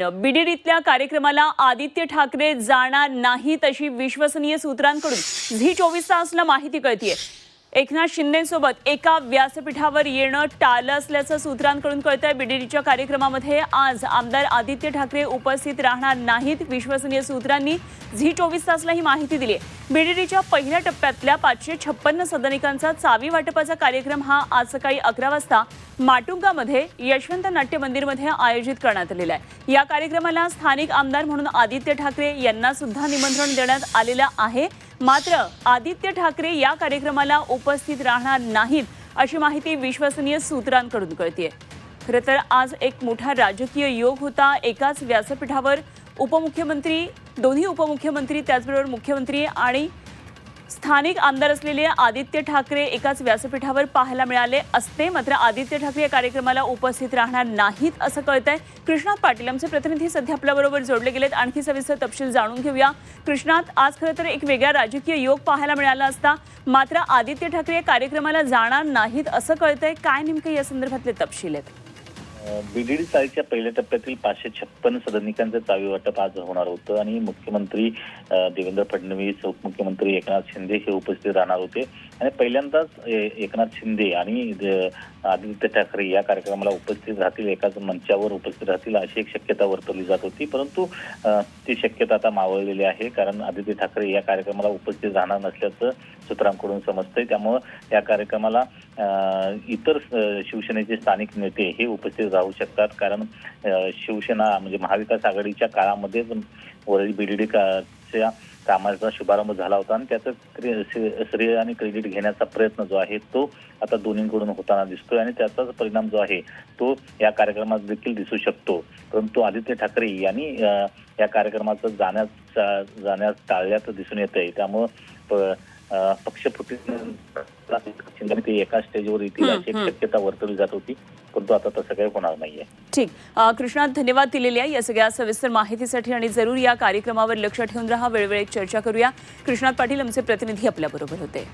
बिडिडीतल्या कार्यक्रमाला आदित्य ठाकरे जाणार नाहीत अशी विश्वसनीय सूत्रांकडून झी चोवीस तासला माहिती कळतीये. एकनाथ शिंदेसोबत एका व्यासपीठावर येणं टाळलं असल्याचं सूत्रांकडून कळतंय. बीडीडीच्या कार्यक्रमामध्ये आज आमदार आदित्य ठाकरे उपस्थित राहणार नाहीत. विश्वसनीय सूत्रांनी झी चोवीस तासला ही माहिती दिली आहे. बिडिडीच्या पहिल्या टप्प्यातल्या पाचशे छप्पन्न सदनिकांचा चावी वाटपाचा कार्यक्रम हा आज सकाळी अकरा वाजता माटुंगामध्ये यशवंत नाट्य मंदिरमध्ये आयोजित करण्यात आलेला आहे. या कार्यक्रमाला स्थानिक आमदार म्हणून आदित्य ठाकरे यांना सुद्धा निमंत्रण देण्यात आलेलं आहे. मात्र आदित्य ठाकरे या कार्यक्रमाला उपस्थित राहणार नाहीत अशी माहिती विश्वसनीय सूत्रांकडून कळतीये. खरं तर आज एक मोठा राजकीय योग होता. एकाच व्यासपीठावर उपमुख्यमंत्री दोन्ही उपमुख्यमंत्री त्याचबरोबर मुख्यमंत्री आणि स्थानिक आमदार असलेले आदित्य ठाकरे एकाच व्यासपीठावर पाहायला मिळाले असते. मात्र आदित्य ठाकरे या कार्यक्रमाला उपस्थित राहणार नाहीत असं कळत आहे कृष्णात पाटील आमचे प्रतिनिधी सध्या आपल्याबरोबर जोडले गेलेत. आणखी सविस्तर तपशील जाणून घेऊया. कृष्णात आज खरं तर एक वेगळा राजकीय योग पाहायला मिळाला असता. मात्र आदित्य ठाकरे या कार्यक्रमाला जाणार नाहीत असं कळतंय. काय नेमके या संदर्भातले तपशील आहेत? बीडीडी चाळीच्या पहिल्या टप्प्यातील पाचशे छप्पन सदनिकांचं चावी वाटप आज होणार होतं आणि मुख्यमंत्री देवेंद्र फडणवीस उपमुख्यमंत्री एकनाथ शिंदे हे उपस्थित राहणार होते. आणि पहिल्यांदाच ए- एकनाथ शिंदे आणि द- आदित्य ठाकरे या कार्यक्रमाला उपस्थित राहतील एकाच मंचावर उपस्थित राहतील अशी एक शक्यता वर्तवली जात होती. परंतु ती शक्यता आता मावळलेली आहे कारण आदित्य ठाकरे या कार्यक्रमाला उपस्थित राहणार नसल्याचं सूत्रांकडून समजतंय. त्यामुळं या कार्यक्रमाला इतर शिवसेनेचे स्थानिक नेते हे उपस्थित राहू शकतात. कारण शिवसेना म्हणजे महाविकास आघाडीच्या काळामध्येच वरळी बीडीडी च्या कामाचा शुभारंभ झाला होता. आणि त्याचं श्रेय आणि क्रेडिट घेण्याचा प्रयत्न जो आहे तो आता दोन्हीकडून होताना दिसतोय. आणि त्याचाच परिणाम जो आहे तो या कार्यक्रमात देखील दिसू शकतो. परंतु आदित्य ठाकरे यांनी या कार्यक्रमाचं जाण्यास जाण्यास टाळल्याचं दिसून येत आहे त्यामुळं प- पक्षफुटी शिंदे ते एका स्टेजवर येतील अशी एक. शक्यता वर्तवली जात होती परंतु आता तसं काही होणार नाहीये. ठीक. कृष्णात धन्यवाद दिलेल्या या सगळ्या सविस्तर माहितीसाठी आणि जरूर या कार्यक्रमावर लक्ष ठेवून राहा. वेळोवेळी चर्चा करूया. कृष्णात पाटील आमचे प्रतिनिधी आपल्याबरोबर होते.